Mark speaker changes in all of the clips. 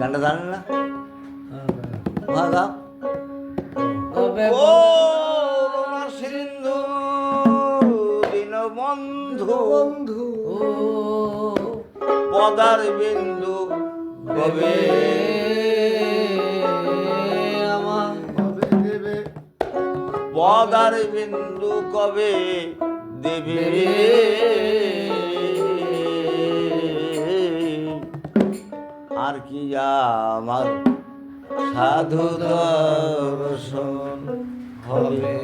Speaker 1: গানটা জানেন না? মা
Speaker 2: বন্ধু বন্ধু
Speaker 1: পদার বিন্দু কবে পদার বিন্দু কবে দেবে। আমার কি আমার
Speaker 2: সাধু দর্শন হবে?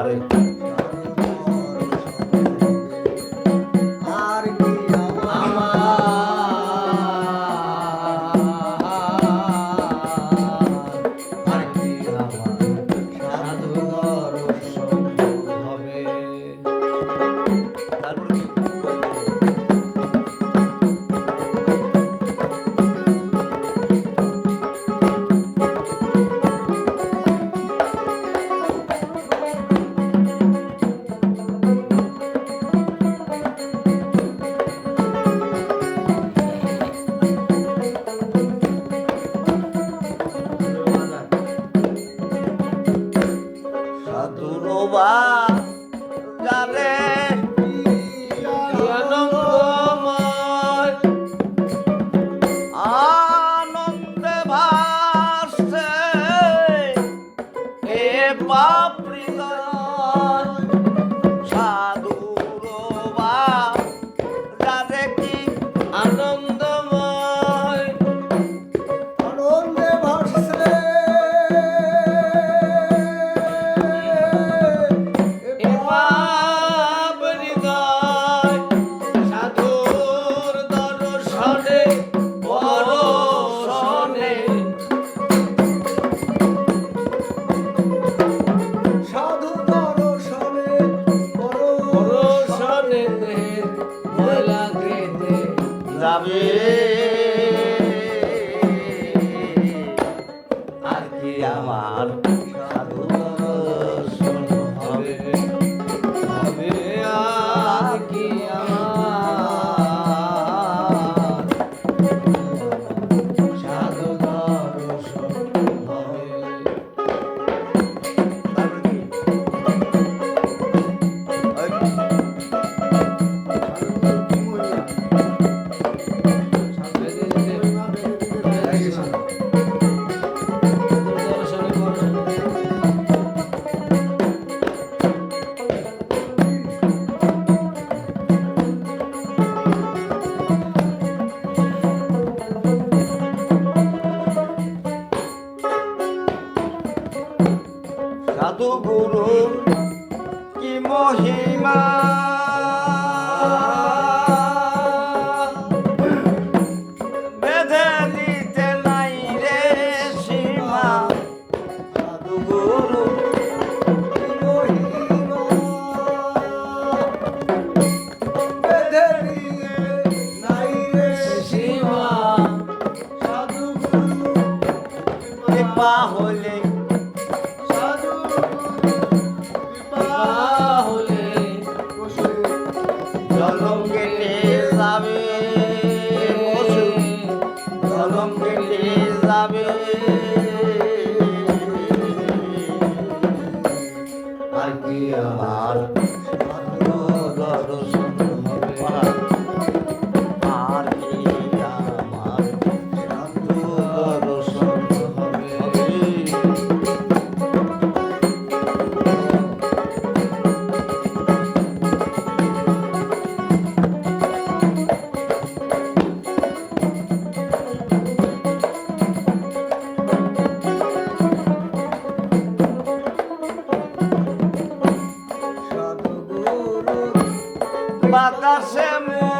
Speaker 2: ஆறு
Speaker 1: যাবে আর কি আমার
Speaker 2: 今 family.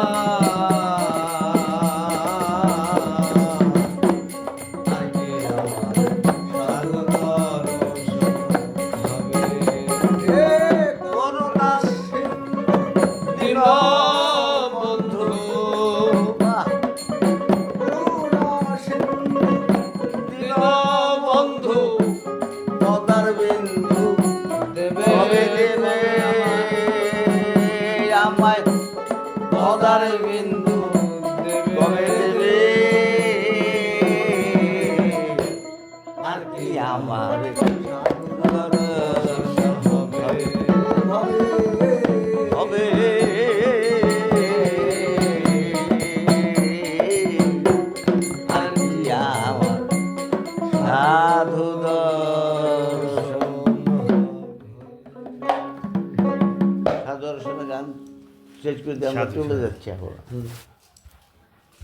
Speaker 2: আমার শেষ করে দিয়ে আমরা চলে যাচ্ছি এখন।